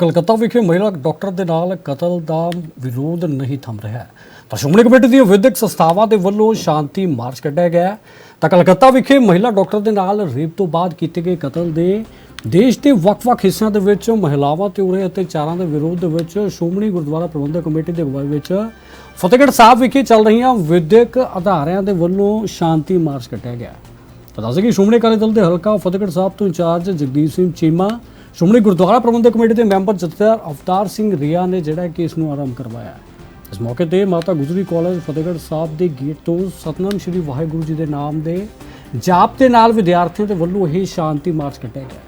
ਕਲਕੱਤਾ ਵਿਖੇ ਮਹਿਲਾ ਡਾਕਟਰ ਦੇ ਨਾਲ ਕਤਲ ਦਾ ਵਿਰੋਧ ਨਹੀਂ ਥੰਮ ਰਿਹਾ ਤਾਂ ਸ਼੍ਰੋਮਣੀ ਕਮੇਟੀ ਦੀਆਂ ਵਿਦਿਅਕ ਸੰਸਥਾਵਾਂ ਦੇ ਵੱਲੋਂ ਸ਼ਾਂਤੀ ਮਾਰਚ ਕੱਢਿਆ ਗਿਆ ਤਾਂ ਕਲਕੱਤਾ ਵਿਖੇ ਮਹਿਲਾ ਡਾਕਟਰ ਦੇ ਨਾਲ ਰੇਪ ਤੋਂ ਬਾਅਦ ਕੀਤੇ ਗਏ ਕਤਲ ਦੇ ਦੇਸ਼ ਦੇ ਵੱਖ-ਵੱਖ ਹਿੱਸਿਆਂ ਦੇ ਵਿੱਚ ਮਹਿਲਾਵਾਂ ਤੇ ਉਰੇ ਅਤਿਆਚਾਰਾਂ ਦੇ ਵਿਰੋਧ ਦੇ ਵਿੱਚ ਸ਼੍ਰੋਮਣੀ ਗੁਰਦੁਆਰਾ ਪ੍ਰਬੰਧਕ ਕਮੇਟੀ ਦੇ ਅਗਵਾਈ ਵਿੱਚ ਫਤਿਹਗੜ੍ਹ ਸਾਹਿਬ ਵਿਖੇ ਚੱਲ ਰਹੀਆਂ ਵਿਦਿਅਕ ਅਦਾਰਿਆਂ ਦੇ ਵੱਲੋਂ ਸ਼ਾਂਤੀ ਮਾਰਚ ਕੱਢਿਆ ਗਿਆ ਹੈ। ਤਾਂ ਦੱਸ ਕਿ ਸ਼੍ਰੋਮਣੀ ਅਕਾਲੀ ਦਲ ਦੇ ਹਲਕਾ ਫਤਿਹਗੜ੍ਹ ਸਾਹਿਬ ਤੋਂ ਇੰਚਾਰਜ ਜਗਦੀਪ ਸਿੰਘ ਚੀਮਾ ਸ਼੍ਰੋਮਣੀ ਗੁਰਦੁਆਰਾ ਪ੍ਰਬੰਧਕ ਕਮੇਟੀ ਦੇ ਮੈਂਬਰ ਜਥੇਦਾਰ ਅਵਤਾਰ ਸਿੰਘ ਰਿਆ ਨੇ ਜਿਹੜਾ ਕਿ ਇਸ ਨੂੰ ਆਰੰਭ ਕਰਵਾਇਆ ਇਸ ਮੌਕੇ ਤੇ ਮਾਤਾ ਗੁਜਰੀ ਕਾਲਜ, ਫਤਿਹਗੜ੍ਹ ਸਾਹਿਬ ਦੇ ਗੇਟ ਤੋਂ ਸਤਨਾਮ ਸ਼੍ਰੀ ਵਾਹਿਗੁਰੂ ਜੀ ਦੇ ਨਾਮ ਦੇ ਜਾਪ ਦੇ ਨਾਲ ਵਿਦਿਆਰਥੀਆਂ ਦੇ ਵੱਲੋਂ ਇਹ ਸ਼ਾਂਤੀ ਮਾਰਚ ਕੱਢਿਆ ਗਿਆ।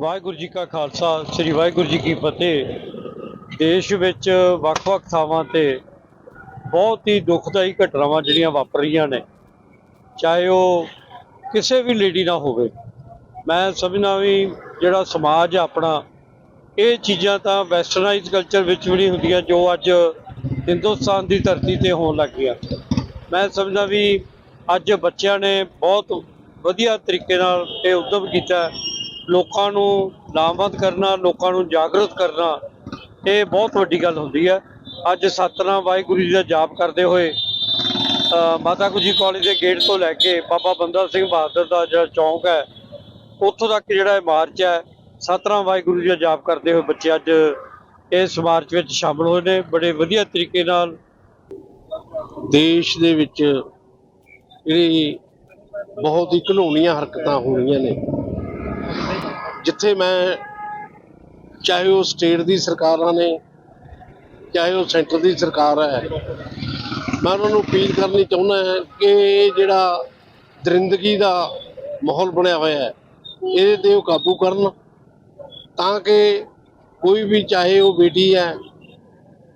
ਵਾਹਿਗੁਰੂ ਜੀ ਕਾ ਖਾਲਸਾ, ਸ੍ਰੀ ਵਾਹਿਗੁਰੂ ਜੀ ਕੀ ਫਤਿਹ। ਦੇਸ਼ ਵਿੱਚ ਵੱਖ-ਵੱਖ ਥਾਵਾਂ ਤੇ ਬਹੁਤ ਹੀ ਦੁਖਦਾਈ ਘਟਨਾਵਾਂ ਜਿਹੜੀਆਂ ਵਾਪਰ ਰਹੀਆਂ ਨੇ। ਚਾਹੇ ਉਹ ਕਿਸੇ ਵੀ ਲੇਡੀ ਨਾਲ ਹੋਵੇ। ਮੈਂ ਸਮਝਦਾ ਵੀ ਜਿਹੜਾ ਸਮਾਜ ਆ ਆਪਣਾ, ਇਹ ਚੀਜ਼ਾਂ ਤਾਂ ਵੈਸਟਰਨਾਈਜ਼ ਕਲਚਰ ਵਿੱਚ ਵੀ ਨਹੀਂ ਹੁੰਦੀਆਂ ਜੋ ਅੱਜ ਹਿੰਦੁਸਤਾਨ ਦੀ ਧਰਤੀ ਤੇ ਹੋਣ ਲੱਗ ਗਿਆ ਮੈਂ ਸਮਝਦਾ ਵੀ ਅੱਜ ਬੱਚਿਆਂ ਨੇ ਬਹੁਤ ਵਧੀਆ ਤਰੀਕੇ ਨਾਲ ਇਹ ਉਦਮ ਕੀਤਾ। ਲੋਕਾਂ ਨੂੰ ਲਾਮਬੰਦ ਕਰਨਾ, ਲੋਕਾਂ ਨੂੰ ਜਾਗਰੂਕ ਕਰਨਾ, ਇਹ ਬਹੁਤ ਵੱਡੀ ਗੱਲ ਹੁੰਦੀ ਹੈ। ਅੱਜ ਸਤਨਾਮ ਵਾਹਿਗੁਰੂ ਜੀ ਦਾ ਜਾਪ ਕਰਦੇ ਹੋਏ ਮਾਤਾ ਗੁਜਰੀ ਕਾਲਜ ਦੇ ਗੇਟ ਤੋਂ ਲੈ ਕੇ ਬਾਬਾ ਬੰਦਾ ਸਿੰਘ ਬਹਾਦਰ ਦਾ ਜਿਹੜਾ ਚੌਂਕ ਹੈ, ਉੱਥੋਂ ਤੱਕ ਜਿਹੜਾ ਇਹ ਮਾਰਚ ਹੈ, ਸਤਨਾਮ ਵਾਹਿਗੁਰੂ ਜੀ ਦਾ ਜਾਪ ਕਰਦੇ ਹੋਏ ਬੱਚੇ ਅੱਜ ਇਸ ਮਾਰਚ ਵਿੱਚ ਸ਼ਾਮਲ ਹੋਏ ਨੇ, ਬੜੇ ਵਧੀਆ ਤਰੀਕੇ ਨਾਲ ਦੇਸ਼ ਦੇ ਵਿੱਚ ਜਿਹੜੀ ਬਹੁਤ ਹੀ ਘਿਨੌਣੀਆਂ ਹਰਕਤਾਂ ਹੋ ਰਹੀਆਂ ਨੇ। ਜਿੱਥੇ ਮੈਂ, ਚਾਹੇ ਉਹ ਸਟੇਟ ਦੀ ਸਰਕਾਰਾਂ ਨੇ ਚਾਹੇ ਉਹ ਸੈਂਟਰ ਦੀ ਸਰਕਾਰ ਹੈ। ਮੈਂ ਉਹਨਾਂ ਨੂੰ ਅਪੀਲ ਕਰਨੀ ਚਾਹੁੰਦਾ ਹਾਂ ਕਿ ਜਿਹੜਾ ਦਰਿੰਦਗੀ ਦਾ ਮਾਹੌਲ ਬਣਿਆ ਹੋਇਆ ਹੈ, ਇਹਦੇ ਤੇ ਉਹ ਕਾਬੂ ਕਰਨ, ਤਾਂ ਕਿ ਕੋਈ ਵੀ ਚਾਹੇ ਉਹ ਬੇਟੀ ਹੈ,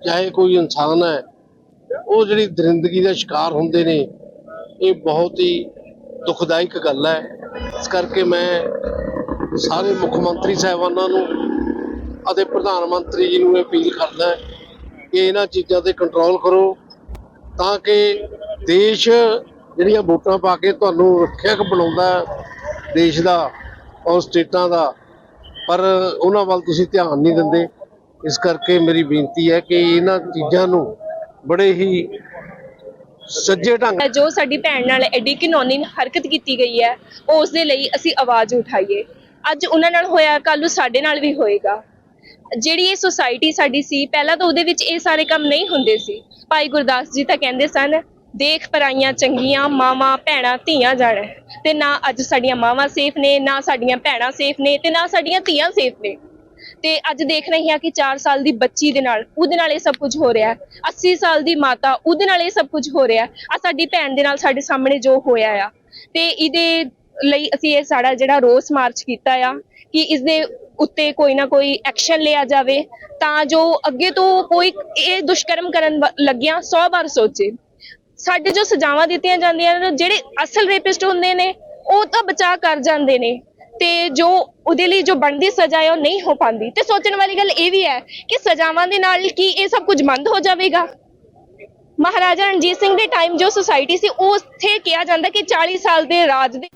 ਚਾਹੇ ਕੋਈ ਇਨਸਾਨ ਹੈ, ਉਹ ਜਿਹੜੀ ਦਰਿੰਦਗੀ ਦਾ ਸ਼ਿਕਾਰ ਹੁੰਦੇ ਨੇ, ਇਹ ਬਹੁਤ ਹੀ ਦੁਖਦਾਇਕ ਗੱਲ ਹੈ। ਇਸ ਕਰਕੇ ਮੈਂ ਸਾਰੇ ਮੁੱਖ ਮੰਤਰੀ ਸਾਹਿਬਾਨਾਂ ਨੂੰ ਅਤੇ ਪ੍ਰਧਾਨ ਮੰਤਰੀ ਜੀ ਨੂੰ ਇਹ ਅਪੀਲ ਕਰਦਾ ਕਿ ਇਹਨਾਂ ਚੀਜ਼ਾਂ ਤੇ ਕੰਟਰੋਲ ਕਰੋ ਤਾਂ ਕਿ ਦੇਸ਼ ਜਿਹੜੀਆਂ ਵੋਟਾਂ ਪਾ ਕੇ ਤੁਹਾਨੂੰ ਰੱਖਿਅਕ ਬਣਾਉਂਦਾ ਦੇਸ਼ ਦਾ ਔਰ ਸਟੇਟਾਂ ਦਾ, ਪਰ ਉਹਨਾਂ ਵੱਲ ਤੁਸੀਂ ਧਿਆਨ ਨਹੀਂ ਦਿੰਦੇ। ਇਸ ਕਰਕੇ ਮੇਰੀ ਬੇਨਤੀ ਹੈ ਕਿ ਇਹਨਾਂ ਚੀਜ਼ਾਂ ਨੂੰ ਬੜੇ ਹੀ ਸੱਜੇ ਢੰਗ ਜੋ ਸਾਡੀ ਭੈਣ ਨਾਲ ਐਡੀ ਘਿਨੌਨੀ ਹਰਕਤ ਕੀਤੀ ਗਈ ਹੈ, ਉਸ ਦੇ ਲਈ ਅਸੀਂ ਆਵਾਜ਼ ਉਠਾਈਏ। ਅੱਜ ਉਹਨਾਂ ਨਾਲ ਹੋਇਆ ਕੱਲ ਨੂੰ ਸਾਡੇ ਨਾਲ ਵੀ ਹੋਏਗਾ। ਜਿਹੜੀ ਇਹ ਸੁਸਾਇਟੀ ਸਾਡੀ ਸੀ, ਪਹਿਲਾਂ ਤਾਂ ਉਹਦੇ ਵਿੱਚ ਇਹ ਸਾਰੇ ਕੰਮ ਨਹੀਂ ਹੁੰਦੇ ਸੀ। ਭਾਈ ਗੁਰਦਾਸ ਜੀ ਤਾਂ ਕਹਿੰਦੇ ਸਨ, ਦੇਖ ਪਰਾਈਆਂ ਚੰਗੀਆਂ, ਮਾਵਾਂ ਭੈਣਾਂ ਧੀਆਂ ਜਾਣ ਤੇ ਨਾ ਅੱਜ ਸਾਡੀਆਂ ਮਾਵਾਂ ਸੇਫ ਨੇ, ਨਾ ਸਾਡੀਆਂ ਭੈਣਾਂ ਸੇਫ ਨੇ, ਤੇ ਨਾ ਸਾਡੀਆਂ ਧੀਆਂ ਸੇਫ ਨੇ। ਤੇ ਅੱਜ ਦੇਖ ਰਹੀ ਹਾਂ ਕਿ 4 ਸਾਲ ਦੀ ਬੱਚੀ ਦੇ ਨਾਲ, ਉਹਦੇ ਨਾਲ ਇਹ ਸਭ ਕੁਝ ਹੋ ਰਿਹਾ। ਹੈ 80 ਸਾਲ ਦੀ ਮਾਤਾ, ਉਹਦੇ ਨਾਲ ਇਹ ਸਭ ਕੁਝ ਹੋ ਰਿਹਾ। ਆ ਸਾਡੀ ਭੈਣ ਦੇ ਨਾਲ ਸਾਡੇ ਸਾਹਮਣੇ ਜੋ ਹੋਇਆ ਆ। ਤੇ ਇਹਦੇ ਲਈ ਅਸੀਂ ਇਹ ਸਾਡਾ ਜਿਹੜਾ ਰੋਸ ਮਾਰਚ ਕੀਤਾ ਆ ਕਿ ਇਸ ਦੇ ਉੱਤੇ ਕੋਈ ਨਾ ਕੋਈ ਐਕਸ਼ਨ ਲਿਆ ਜਾਵੇ, ਤਾਂ ਜੋ ਅੱਗੇ ਤੋਂ ਕੋਈ ਇਹ ਦੁਸ਼ਕਰਮ ਕਰਨ ਵ- ਲੱਗਿਆ 100 ਵਾਰ ਸੋਚੇ। ਸਾਡੇ ਜੋ ਸਜ਼ਾਵਾਂ ਦਿੱਤੀਆਂ ਜਾਂਦੀਆਂ ਨੇ, ਜਿਹੜੇ ਅਸਲ ਰੇਪਿਸਟ ਹੁੰਦੇ ਨੇ, ਉਹ ਤਾਂ ਬਚਾ ਕਰ ਜਾਂਦੇ ਨੇ। ਤੇ ਜੋ ਉਹਦੇ ਲਈ ਜੋ ਬਣਦੀ ਸਜ਼ਾ ਹੈ, ਉਹ ਨਹੀਂ ਹੋ ਪਾਉਂਦੀ ਤੇ ਸੋਚਣ ਵਾਲੀ ਗੱਲ ਇਹ ਵੀ ਹੈ ਕਿ ਸਜ਼ਾਵਾਂ ਦੇ ਨਾਲ ਕੀ ਇਹ ਸਭ ਕੁਝ ਬੰਦ ਹੋ ਜਾਵੇਗਾ? ਮਹਾਰਾਜਾ ਰਣਜੀਤ ਸਿੰਘ ਦੇ ਟਾਈਮ ਜੋ ਸੁਸਾਇਟੀ ਸੀ, ਉਹ ਉੱਥੇ ਕਿਹਾ ਜਾਂਦਾ ਕਿ 40 ਸਾਲ ਦੇ ਰਾਜ ਦੇ